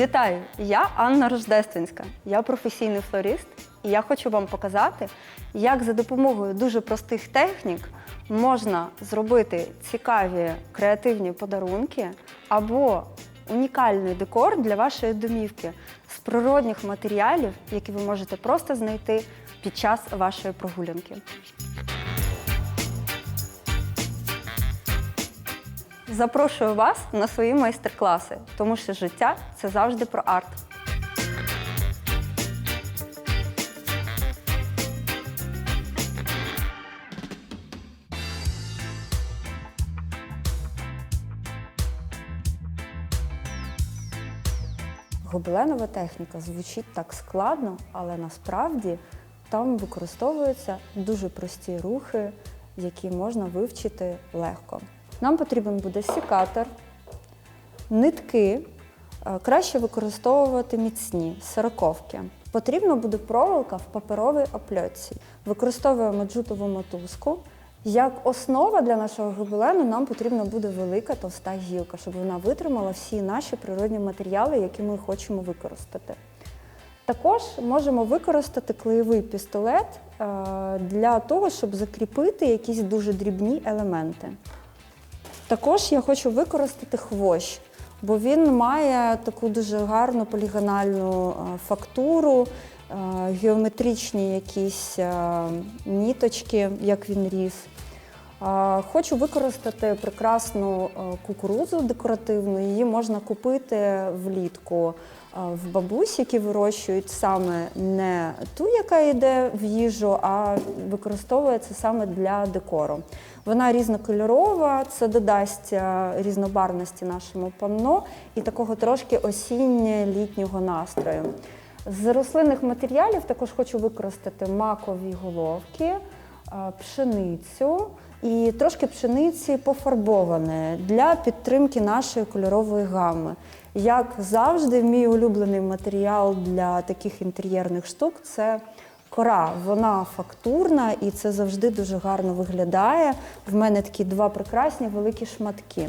Вітаю! Я Анна Рождественська. Я професійний флорист, і я хочу вам показати, як за допомогою дуже простих технік можна зробити цікаві креативні подарунки або унікальний декор для вашої домівки з природних матеріалів, які ви можете просто знайти під час вашої прогулянки. Запрошую вас на свої майстер-класи, тому що життя це завжди про арт. Гобеленова техніка звучить так складно, але насправді там використовуються дуже прості рухи, які можна вивчити легко. Нам потрібен буде секатор, нитки, е, краще використовувати міцні сороковки. Потрібна буде проволока в паперовій опльотці. Використовуємо джутову мотузку. Як основа для нашого гобелену нам потрібна буде велика товста гілка, щоб вона витримала всі наші природні матеріали, які ми хочемо використати. Також можемо використати клеєвий пістолет е, для того, щоб закріпити якісь дуже дрібні елементи. Також я хочу використати хвощ, бо він має таку дуже гарну полігональну е, фактуру, е, геометричні якісь е, ніточки, як він ріс. Хочу використати прекрасну кукурудзу декоративну. Її можна купити влітку в бабусь, які вирощують саме не ту, яка йде в їжу, а використовується саме для декору. Вона різнокольорова, це додасть різнобарвності нашому панно і такого трошки осінньо-літнього настрою. З рослинних матеріалів також хочу використати макові головки, пшеницю і трошки пшениці пофарбоване для підтримки нашої кольорової гами. Як завжди, мій улюблений матеріал для таких інтер'єрних штук це кора. Вона фактурна і це завжди дуже гарно виглядає. В мене такі два прекрасні великі шматки.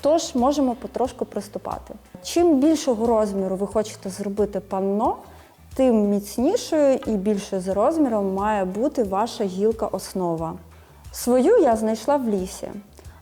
Тож можемо потрошку приступати. Чим більшого розміру ви хочете зробити панно, тим міцнішою і більшою за розміром має бути ваша гілка основа. Свою я знайшла в лісі.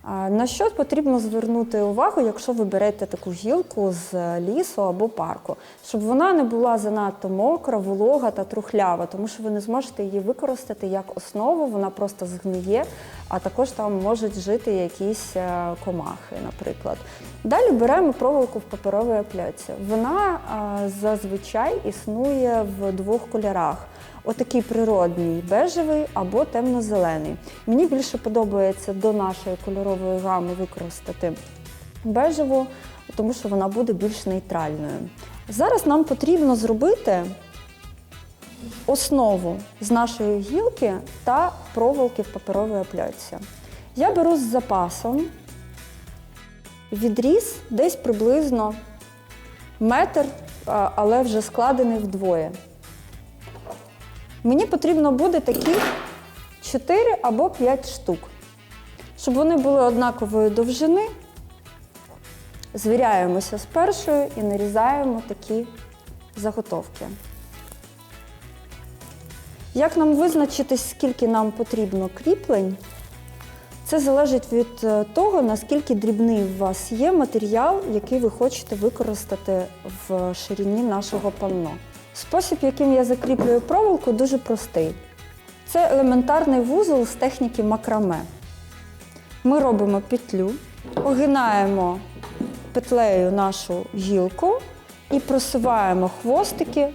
На що потрібно звернути увагу, якщо ви берете таку гілку з лісу або парку, щоб вона не була занадто мокра, волога та трухлява, тому що ви не зможете її використати як основу, вона просто згниє, а також там можуть жити якісь е, комахи, наприклад. Далі беремо проволоку в паперовій опльоці. Вона е, зазвичай існує в двох кольорах. Отакий природній бежевий або темно-зелений. Мені більше подобається до нашої кольорової гами використати бежеву, тому що вона буде більш нейтральною. Зараз нам потрібно зробити основу з нашої гілки та проволоки в паперовій опльоці. Я беру з запасом відріз десь приблизно метр, але вже складений вдвоє. Мені потрібно буде таких 4 або 5 штук. Щоб вони були однакової довжини, звіряємося з першою і нарізаємо такі заготовки. Як нам визначити, скільки нам потрібно кріплень? Це залежить від е, того, наскільки дрібний у вас є матеріал, який ви хочете використати в ширині нашого панно. Спосіб, яким я закріплюю проволоку, дуже простий. Це елементарний вузол з техніки макраме. Ми робимо петлю, огинаємо петлею нашу гілку і просуваємо хвостики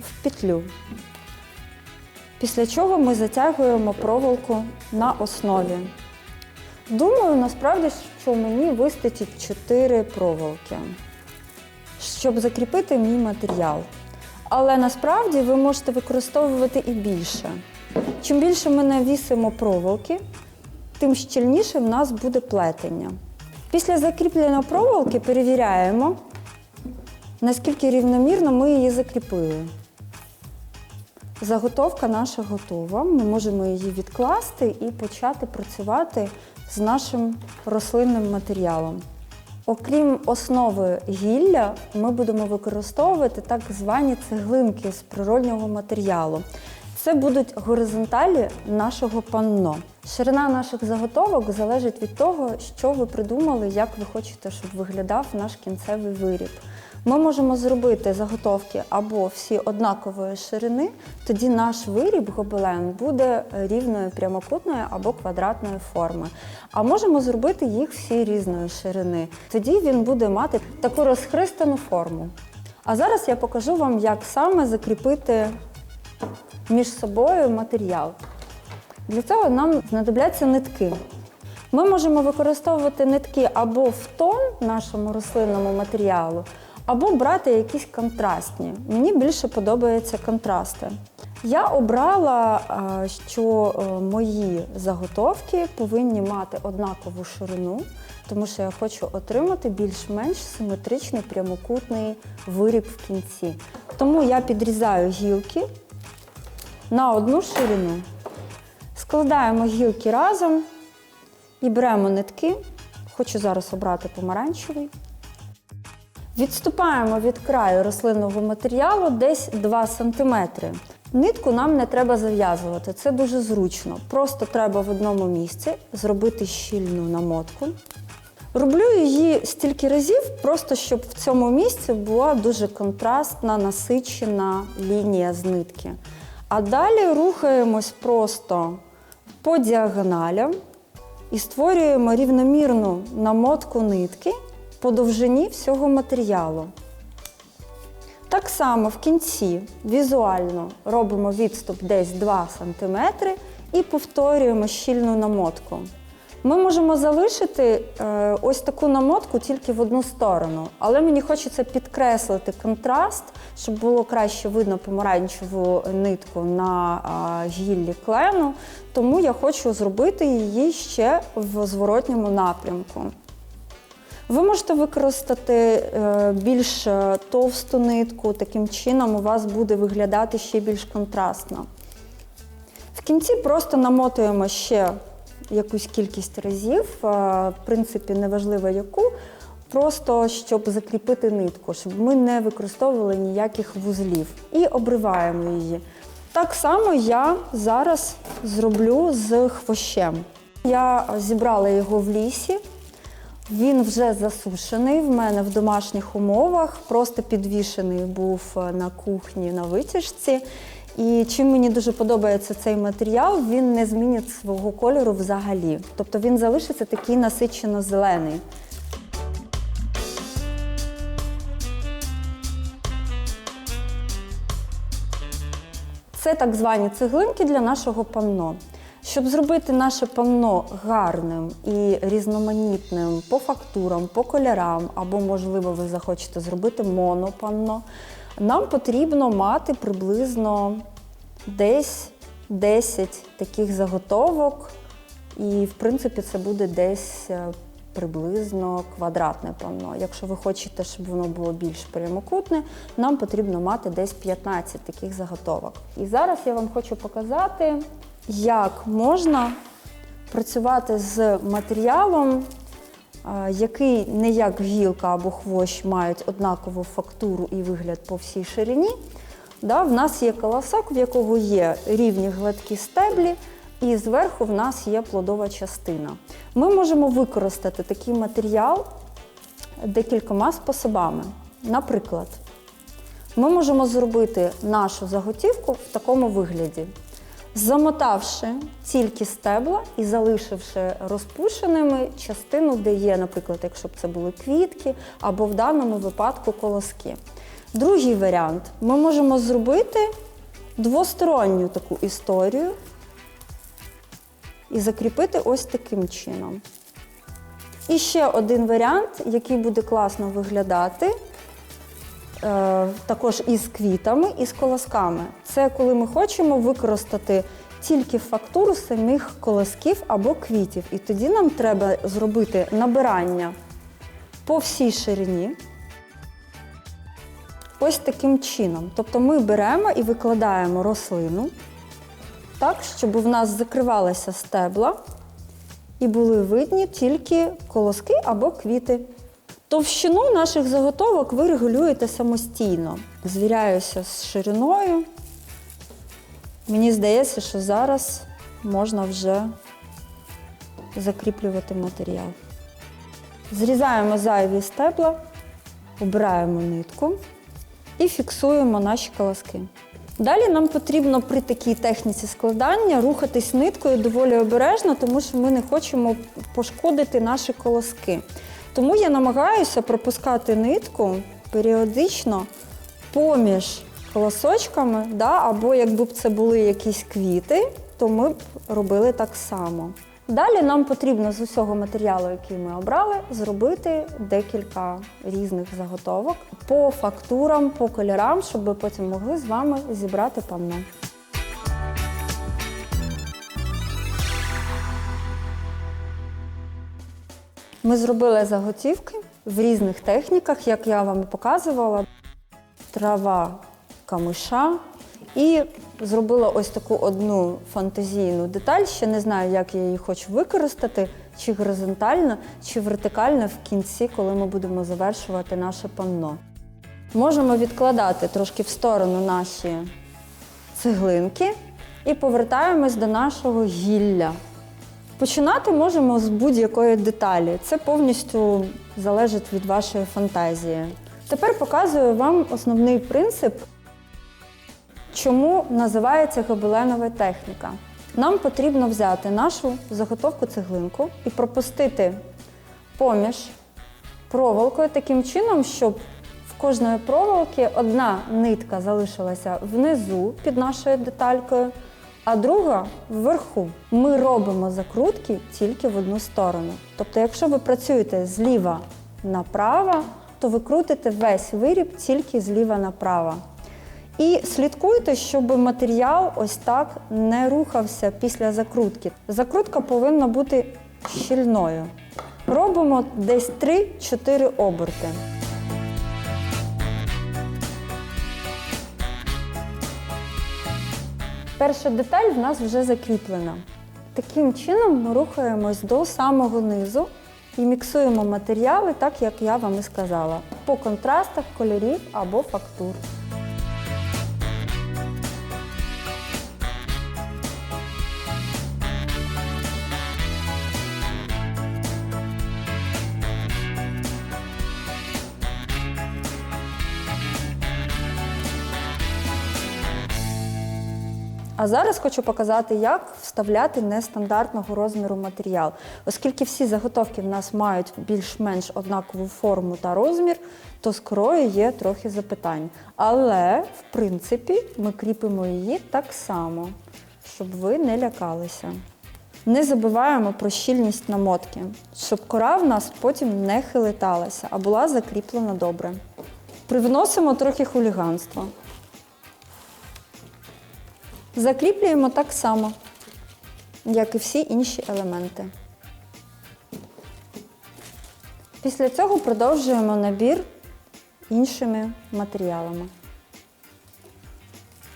в петлю. Після чого ми затягуємо проволоку на основі. Думаю, насправді, що мені вистачить 4 проволоки, щоб закріпити мій матеріал. Але насправді ви можете використовувати і більше. Чим більше ми навісимо проволоки, тим щільніше в нас буде плетення. Після закріплення проволоки перевіряємо, наскільки рівномірно ми її закріпили. Заготовка наша готова. Ми можемо її відкласти і почати працювати з нашим рослинним матеріалом. Окрім основи гілля, ми будемо використовувати так звані цеглинки з природнього матеріалу. Це будуть горизонталі нашого панно. Ширина наших заготовок залежить від того, що ви придумали, як ви хочете, щоб виглядав наш кінцевий виріб. Ми можемо зробити заготовки або всі однакової ширини, тоді наш виріб гобелен буде рівної прямокутної або квадратної форми. А можемо зробити їх всі різної ширини. Тоді він буде мати таку розхристану форму. А зараз я покажу вам, як саме закріпити між собою матеріал. Для цього нам знадобляться нитки. Ми можемо використовувати нитки або в тон нашому рослинному матеріалу, або брати якісь контрастні. Мені більше подобаються контрасти. Я обрала, що е, мої заготовки повинні мати однакову ширину, тому що я хочу отримати більш-менш симетричний прямокутний виріб в кінці. Тому я підрізаю гілки на одну ширину. Складаємо гілки разом і беремо нитки. Хочу зараз обрати помаранчевий. Відступаємо від краю рослинного матеріалу десь 2 см. Нитку нам не треба зав'язувати, це дуже зручно. Просто треба в одному місці зробити щільну намотку. Роблю її стільки разів, просто щоб в цьому місці була дуже контрастна, насичена лінія з нитки. А далі рухаємось просто по діагоналям і створюємо рівномірну намотку нитки по довжині всього матеріалу. Так само в кінці візуально робимо відступ десь 2 см і повторюємо щільну намотку. Ми можемо залишити е, ось таку намотку тільки в одну сторону, але мені хочеться підкреслити контраст, щоб було краще видно помаранчеву нитку на гіллі клену, тому я хочу зробити її ще в зворотньому напрямку. Ви можете використати е, більш е, товсту нитку, таким чином у вас буде виглядати ще більш контрастно. В кінці просто намотуємо ще якусь кількість разів, е, в принципі, неважливо яку, просто щоб закріпити нитку, щоб ми не використовували ніяких вузлів. І обриваємо її. Так само я зараз зроблю з хвощем. Я зібрала його в лісі. Він вже засушений в мене в домашніх умовах, просто підвішений був е, на кухні на витяжці. І чим мені дуже подобається цей матеріал, він не змінить свого кольору взагалі. Тобто він залишиться такий насичено зелений. Це так звані цеглинки для нашого панно. Щоб зробити наше панно гарним і різноманітним по фактурам, по кольорам, або, можливо, ви захочете зробити монопанно, нам потрібно мати приблизно десь 10 таких заготовок. І, в принципі, це буде десь е, приблизно квадратне панно. Якщо ви хочете, щоб воно було більш прямокутне, нам потрібно мати десь 15 таких заготовок. І зараз я вам хочу показати, як можна працювати з матеріалом, е, який не як гілка або хвощ мають однакову фактуру і вигляд по всій ширині. Да, в нас є колосок, в якого є рівні гладкі стеблі, і зверху в нас є плодова частина. Ми можемо використати такий матеріал декількома способами. Наприклад, ми можемо зробити нашу заготівку в такому вигляді, замотавши тільки стебла і залишивши розпушеними частину, де є, наприклад, якщо б це були квітки, або в даному випадку колоски. Другий варіант ми можемо зробити двосторонню таку історію і закріпити ось таким чином. І ще один варіант, який буде класно виглядати, також із квітами, і з колосками. Це коли ми хочемо використати тільки фактуру самих колосків або квітів. І тоді нам треба зробити набирання по всій ширині. Ось таким чином. Тобто ми беремо і викладаємо рослину так, щоб в нас закривалися стебла і були видні тільки колоски або квіти. Товщину наших заготовок ви регулюєте самостійно. Звіряюся з шириною. Мені здається, що зараз можна вже закріплювати матеріал. Зрізаємо зайві стебла, обираємо нитку і фіксуємо наші колоски. Далі нам потрібно при такій техніці складання рухатись ниткою доволі обережно, тому що ми не хочемо пошкодити наші колоски. Тому я намагаюся пропускати нитку періодично поміж колосочками, да, або якби б це були якісь квіти, то ми б робили так само. Далі нам потрібно з усього матеріалу, який ми обрали, зробити декілька різних заготовок по фактурам, по кольорам, щоб ми потім могли з вами зібрати панно. Ми зробили заготівки в різних техніках, як я вам показувала. Трава камиша. І зробила ось таку одну фантазійну деталь. Ще не знаю, як я її хочу використати, чи горизонтально, чи вертикально в кінці, коли ми будемо завершувати наше панно. Можемо відкладати трошки в сторону наші цеглинки і повертаємось до нашого гілля. Починати можемо з будь-якої деталі. Це повністю залежить від вашої фантазії. Тепер показую вам основний принцип, чому називається гобеленова техніка. Нам потрібно взяти нашу заготовку цеглинку і пропустити поміж проволокою таким чином, щоб в кожної проволоки одна нитка залишилася внизу під нашою деталькою, а друга вверху. Ми робимо закрутки тільки в одну сторону. Тобто, якщо ви працюєте зліва направо, то ви крутите весь виріб тільки зліва направо. І слідкуйте, щоб матеріал ось так не рухався після закрутки. Закрутка повинна бути щільною. Робимо десь 3-4 оберти. Перша деталь в нас вже закріплена. Таким чином ми рухаємось до самого низу і міксуємо матеріали, так як я вам і сказала, по контрастах кольорів або фактур. А зараз хочу показати, як вставляти нестандартного розміру матеріал. Оскільки всі заготовки в нас мають більш-менш однакову форму та розмір, то з є трохи запитань. Але, в принципі, ми кріпимо її так само, щоб ви не лякалися. Не забуваємо про щільність намотки, щоб кора в нас потім не хилиталася, а була закріплена добре. Привносимо трохи хуліганства. Закріплюємо так само, як і всі інші елементи. Після цього продовжуємо набір іншими матеріалами.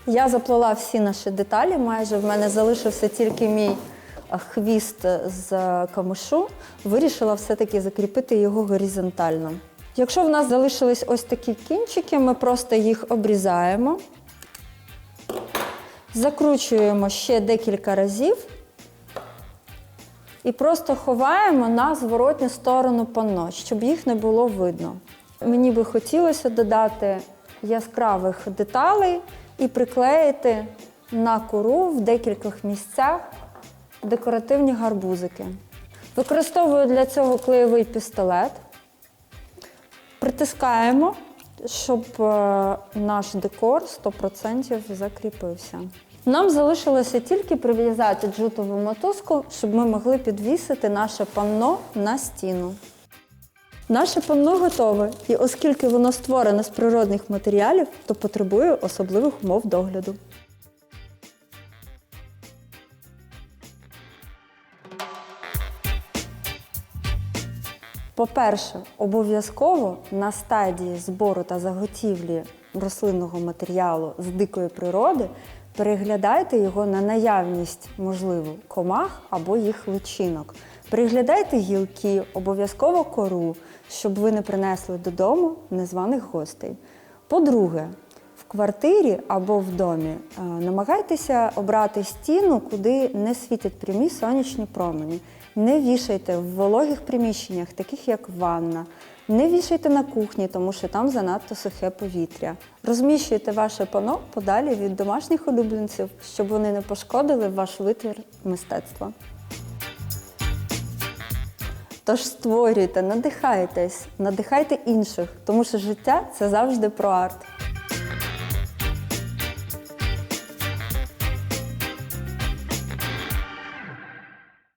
Я заплела всі наші деталі, майже в мене залишився тільки мій хвіст з камишу. Вирішила все-таки закріпити його горизонтально. Якщо в нас залишились ось такі кінчики, ми просто їх обрізаємо. Закручуємо ще декілька разів і просто ховаємо на зворотню сторону панно, щоб їх не було видно. Мені би хотілося додати яскравих деталей і приклеїти на кору в декількох місцях декоративні гарбузики. Використовую для цього клеєвий пістолет. Притискаємо, щоб е, наш декор 100% закріпився. Нам залишилося тільки прив'язати джутову мотузку, щоб ми могли підвісити наше панно на стіну. Наше панно готове, і оскільки воно створене з природних матеріалів, то потребує особливих умов догляду. По-перше, обов'язково на стадії збору та заготівлі рослинного матеріалу з дикої природи Переглядайте його на наявність, можливо, комах або їх личинок. Переглядайте гілки, обов'язково кору, щоб ви не принесли додому незваних гостей. По-друге, в квартирі або в домі е, намагайтеся обрати стіну, куди не світять прямі сонячні промені. Не вішайте в вологих приміщеннях, таких як ванна. Не вішайте на кухні, тому що там занадто сухе повітря. Розміщуйте ваше пано подалі від домашніх улюбленців, щоб вони не пошкодили ваш витвір мистецтва. Тож створюйте, надихайтесь, надихайте інших, тому що життя це завжди про арт.